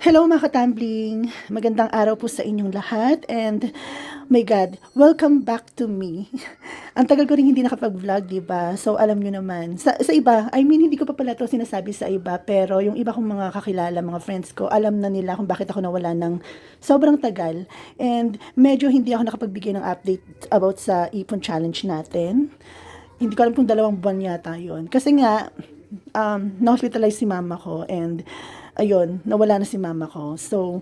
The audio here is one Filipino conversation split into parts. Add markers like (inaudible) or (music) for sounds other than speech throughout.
Hello mga katambling! Magandang araw po sa inyong lahat and my God, welcome back to me. (laughs) Ang tagal ko rin hindi nakapag-vlog, di ba? So alam nyo naman, sa, sa iba, I mean hindi ko pa pala ito sinasabi sa iba, pero yung iba kong mga kakilala, mga friends ko, alam na nila kung bakit ako nawala ng sobrang tagal. And medyo hindi ako nakapagbigay ng update about sa Ipon Challenge natin. Hindi ko alam kung dalawang buwan yata yon Kasi nga, um, na-hospitalize si mama ko and ayun, nawala na si mama ko. So,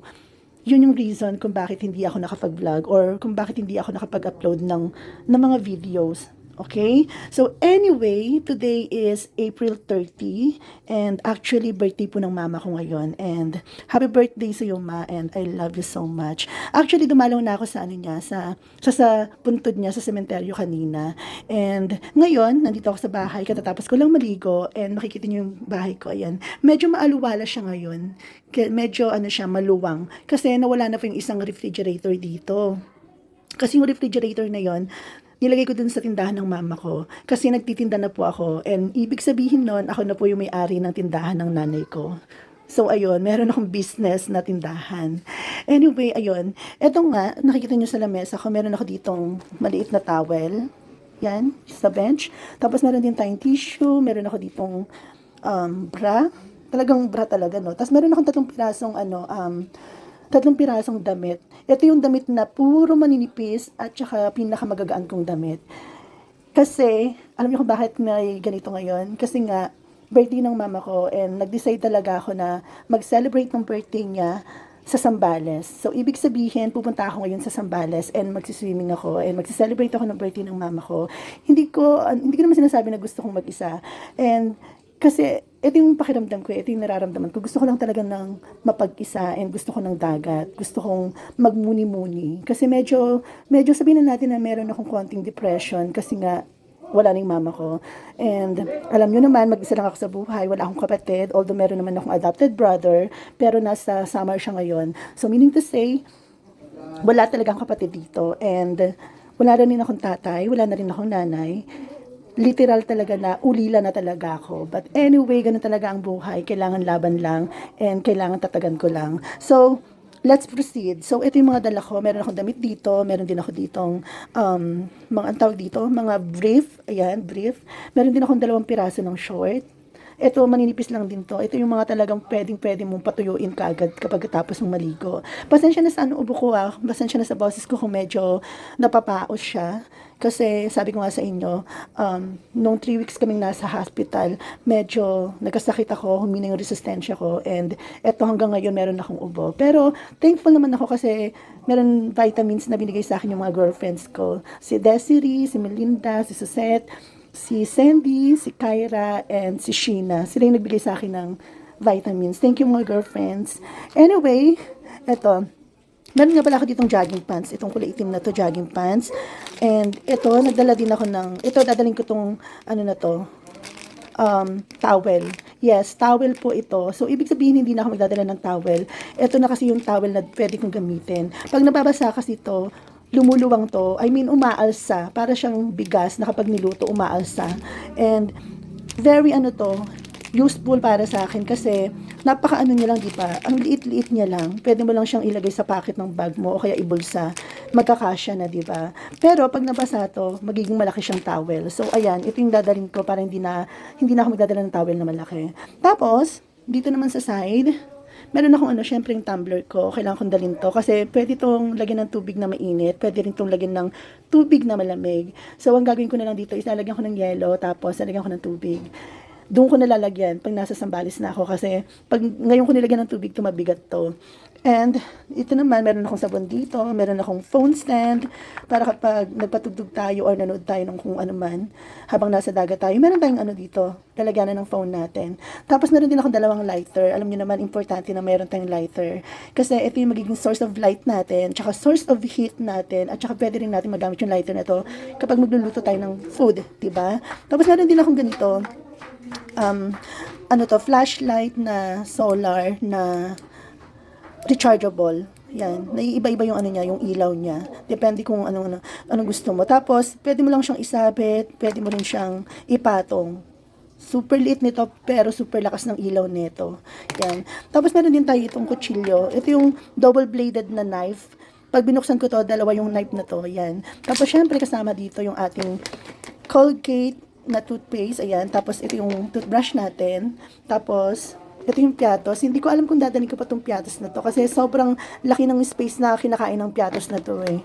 yun yung reason kung bakit hindi ako nakapag-vlog or kung bakit hindi ako nakapag-upload ng, ng mga videos. Okay? So, anyway, today is April 30 and actually birthday po ng mama ko ngayon and happy birthday sa iyo ma and I love you so much. Actually, dumalaw na ako sa ano niya, sa, sa, sa puntod niya sa sementeryo kanina and ngayon, nandito ako sa bahay, katatapos ko lang maligo and makikita niyo yung bahay ko, ayan. Medyo maaluwala siya ngayon. Medyo ano siya, maluwang kasi nawala na po yung isang refrigerator dito. Kasi yung refrigerator na yon nilagay ko dun sa tindahan ng mama ko kasi nagtitinda na po ako and ibig sabihin nun ako na po yung may-ari ng tindahan ng nanay ko. So ayun, meron akong business na tindahan. Anyway, ayun, eto nga, nakikita nyo sa lamesa ko, meron ako ditong maliit na towel. Yan, sa bench. Tapos meron din tayong tissue, meron ako ditong um, bra. Talagang bra talaga, no? Tapos meron akong tatlong pirasong ano, um, tatlong pirasong damit. Ito yung damit na puro maninipis at saka pinakamagagaan kong damit. Kasi, alam niyo kung bakit may ganito ngayon? Kasi nga, birthday ng mama ko and nag-decide talaga ako na mag-celebrate ng birthday niya sa Sambales. So, ibig sabihin, pupunta ako ngayon sa Sambales and magsiswimming ako and magsi-celebrate ako ng birthday ng mama ko. Hindi ko, uh, hindi ko naman sinasabi na gusto kong mag-isa. And kasi ito yung pakiramdam ko, ito yung nararamdaman ko. Gusto ko lang talaga ng mapag-isa and gusto ko ng dagat. Gusto kong magmuni-muni. Kasi medyo, medyo sabihin na natin na meron akong konting depression kasi nga wala na yung mama ko. And alam nyo naman, mag-isa lang ako sa buhay. Wala akong kapatid. Although meron naman akong adopted brother. Pero nasa summer siya ngayon. So meaning to say, wala talagang kapatid dito. And wala rin akong tatay. Wala na rin akong nanay literal talaga na ulila na talaga ako. But anyway, ganun talaga ang buhay. Kailangan laban lang and kailangan tatagan ko lang. So, let's proceed. So, ito yung mga dala ko. Meron akong damit dito. Meron din ako ditong, um, mga ang tawag dito, mga brief. Ayan, brief. Meron din akong dalawang piraso ng short. Ito, maninipis lang din to. Ito yung mga talagang pwedeng-pwede mong patuyuin kagad kapag tapos mong maligo. Pasensya na sa ano ubo ko ah. Pasensya na sa boses ko kung medyo napapaos siya. Kasi sabi ko nga sa inyo, um, nung 3 weeks kaming nasa hospital, medyo nagkasakit ako, humina yung resistensya ko, and eto hanggang ngayon meron akong ubo. Pero thankful naman ako kasi meron vitamins na binigay sa akin yung mga girlfriends ko. Si Desiree, si Melinda, si Susette, si Sandy, si Kyra, and si Sheena. Sila yung nagbigay sa akin ng vitamins. Thank you mga girlfriends. Anyway, eto, Meron nga pala ako ditong jogging pants. Itong kulay itim na to, jogging pants. And ito, nagdala din ako ng, ito, dadaling ko tong, ano na to, um, towel. Yes, towel po ito. So, ibig sabihin, hindi na ako magdadala ng towel. Ito na kasi yung towel na pwede kong gamitin. Pag nababasa kasi ito, lumuluwang to, I mean, umaalsa. Para siyang bigas na kapag niluto, umaalsa. And, very ano to, useful para sa akin kasi napaka ano niya lang, di ba? Ang liit-liit niya lang. Pwede mo lang siyang ilagay sa pocket ng bag mo o kaya ibulsa. Magkakasya na, di ba? Pero pag nabasa to, magiging malaki siyang towel. So, ayan, ito yung dadalhin ko para hindi na, hindi na ako magdadala ng towel na malaki. Tapos, dito naman sa side, meron akong ano, syempre yung tumbler ko, kailangan kong dalhin to kasi pwede itong lagyan ng tubig na mainit, pwede rin itong lagyan ng tubig na malamig. So, ang gagawin ko na lang dito is lalagyan ko ng yelo, tapos lalagyan ko ng tubig doon ko nalalagyan pag nasa Sambales na ako kasi pag ngayon ko nilagyan ng tubig, tumabigat to. And ito naman, meron akong sabon dito, meron akong phone stand para kapag nagpatugtog tayo or nanood tayo ng kung ano man habang nasa dagat tayo, meron tayong ano dito, lalagyanan ng phone natin. Tapos meron din akong dalawang lighter. Alam niyo naman, importante na meron tayong lighter. Kasi ito yung magiging source of light natin, tsaka source of heat natin, at tsaka pwede rin natin magamit yung lighter na to kapag magluluto tayo ng food, 'di ba? Tapos meron din akong ganito, um, ano to, flashlight na solar na rechargeable. Yan. Naiiba-iba yung ano niya, yung ilaw niya. Depende kung ano, ano, anong gusto mo. Tapos, pwede mo lang siyang isabit, pwede mo rin siyang ipatong. Super liit nito, pero super lakas ng ilaw nito. Yan. Tapos meron din tayo itong kutsilyo. Ito yung double-bladed na knife. Pag binuksan ko to, dalawa yung knife na to. Yan. Tapos syempre kasama dito yung ating Colgate na toothpaste. Ayan. Tapos ito yung toothbrush natin. Tapos ito yung piatos. Hindi ko alam kung dadalhin ko pa itong piatos na to. Kasi sobrang laki ng space na kinakain ng piatos na to eh.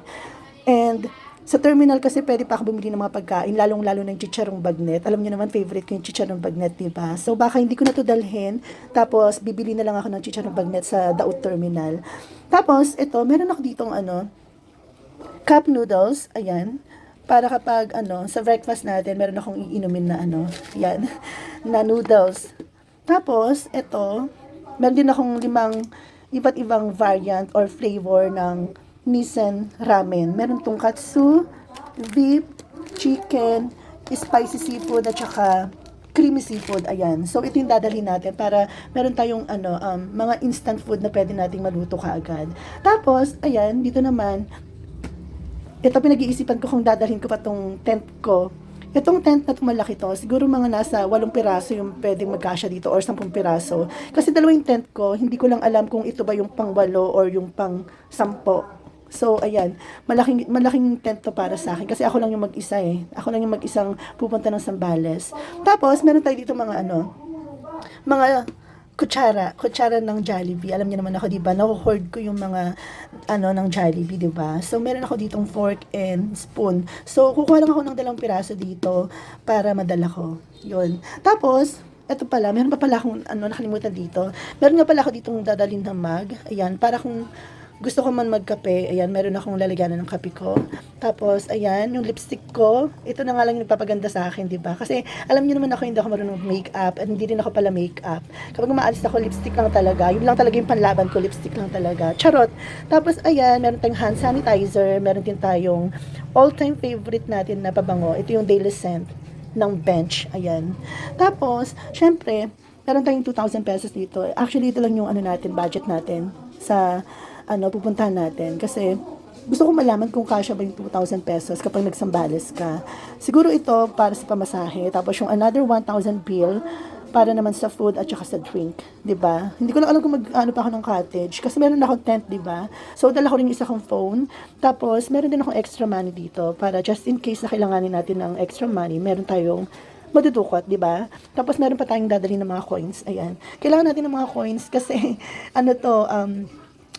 And sa terminal kasi pwede pa ako bumili ng mga pagkain, lalong-lalo ng chicharong bagnet. Alam niyo naman, favorite ko yung chicharong bagnet, di ba? So baka hindi ko na to dalhin, tapos bibili na lang ako ng chicharong bagnet sa Daut Terminal. Tapos, ito, meron ako ditong ano, cup noodles, ayan, para kapag ano, sa breakfast natin, meron akong iinumin na ano, yan, (laughs) na noodles. Tapos, ito, meron din akong limang iba't ibang variant or flavor ng Nissan ramen. Meron tong katsu, beef, chicken, spicy seafood, at saka creamy seafood. Ayan. So, ito yung dadalhin natin para meron tayong ano, um, mga instant food na pwede nating maluto kaagad. Tapos, ayan, dito naman, ito pinag-iisipan ko kung dadalhin ko pa tong tent ko. Itong tent na to malaki to, siguro mga nasa 8 piraso yung pwedeng magkasya dito or 10 piraso. Kasi dalawa yung tent ko, hindi ko lang alam kung ito ba yung pang 8 or yung pang 10. So, ayan, malaking, malaking tent to para sa akin kasi ako lang yung mag-isa eh. Ako lang yung mag-isang pupunta ng Sambales. Tapos, meron tayo dito mga ano, mga kutsara, kutsara ng Jollibee. Alam niyo naman ako, 'di ba? Naho-hoard ko yung mga ano ng Jollibee, 'di ba? So meron ako ditong fork and spoon. So kukuha lang ako ng dalawang piraso dito para madala ko. 'Yun. Tapos eto pala, meron pa pala akong ano nakalimutan dito. Meron nga pala ako ditong dadalhin na mug. Ayan, para kung gusto ko man magkape, ayan, meron akong lalagyanan ng kape ko. Tapos, ayan, yung lipstick ko, ito na nga lang yung nagpapaganda sa akin, di ba? Kasi, alam niyo naman ako, hindi ako marunong make-up, at hindi rin ako pala make-up. Kapag umaalis ako, lipstick lang talaga. Yun lang talaga yung panlaban ko, lipstick lang talaga. Charot! Tapos, ayan, meron tayong hand sanitizer, meron din tayong all-time favorite natin na pabango. Ito yung Daily Scent ng bench. Ayan. Tapos, syempre, meron tayong 2,000 pesos dito. Actually, ito lang yung ano natin, budget natin sa ano, pupuntahan natin. Kasi, gusto ko malaman kung kasya ba yung 2,000 pesos kapag nagsambales ka. Siguro ito para sa pamasahe. Tapos yung another 1,000 bill para naman sa food at saka sa drink, 'di ba? Hindi ko lang alam kung mag ano pa ako ng cottage kasi meron na akong tent, 'di ba? So dala ko rin yung isa kong phone. Tapos meron din akong extra money dito para just in case na kailanganin natin ng extra money, meron tayong madudukot, di ba? Tapos meron pa tayong dadalhin ng mga coins. Ayan. Kailangan natin ng mga coins kasi (laughs) ano to, um,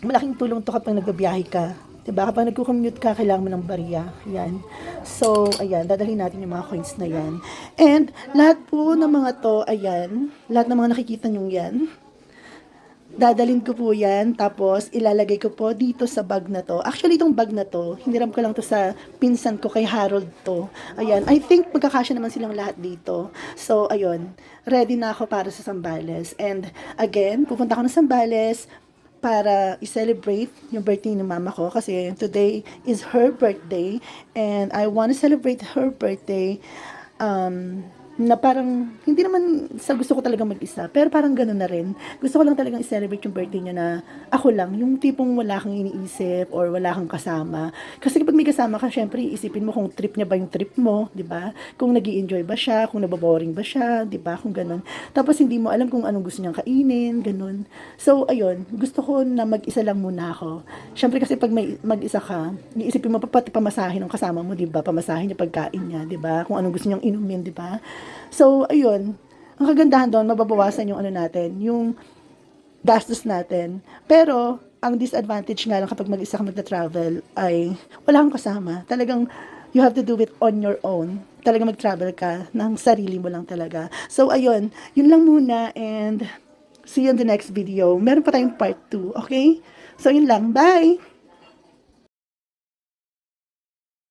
malaking tulong to kapag nagbabiyahe ka. Diba? Kapag nagko-commute ka, kailangan mo ng barya. Yan. So, ayan, dadalhin natin yung mga coins na yan. And, lahat po ng mga to, ayan, lahat ng mga nakikita nyo yan, dadalhin ko po yan, tapos ilalagay ko po dito sa bag na to. Actually, itong bag na to, hiniram ko lang to sa pinsan ko kay Harold to. Ayan, I think magkakasya naman silang lahat dito. So, ayun, ready na ako para sa Sambales. And, again, pupunta ako ng Sambales, para i-celebrate yung birthday ng mama ko kasi today is her birthday and I want to celebrate her birthday um, na parang, hindi naman sa gusto ko talaga mag-isa, pero parang gano'n na rin. Gusto ko lang talagang i-celebrate yung birthday niya na ako lang, yung tipong wala kang iniisip or wala kang kasama. Kasi kapag may kasama ka, syempre isipin mo kung trip niya ba yung trip mo, di ba? Kung nag enjoy ba siya, kung nababoring ba siya, di ba? Kung gano'n. Tapos hindi mo alam kung anong gusto niyang kainin, gano'n. So, ayun, gusto ko na mag-isa lang muna ako. Syempre kasi pag may mag-isa ka, iisipin mo pa pati pamasahin ng kasama mo, di ba? Pamasahin niya pagkain niya, di ba? Kung anong gusto niyang inumin, di ba? So, ayun. Ang kagandahan doon, mababawasan yung ano natin, yung gastos natin. Pero, ang disadvantage nga lang kapag mag-isa ka magta-travel ay wala kang kasama. Talagang you have to do it on your own. Talagang mag-travel ka ng sarili mo lang talaga. So, ayun. Yun lang muna and see you in the next video. Meron pa tayong part 2, okay? So, yun lang. Bye!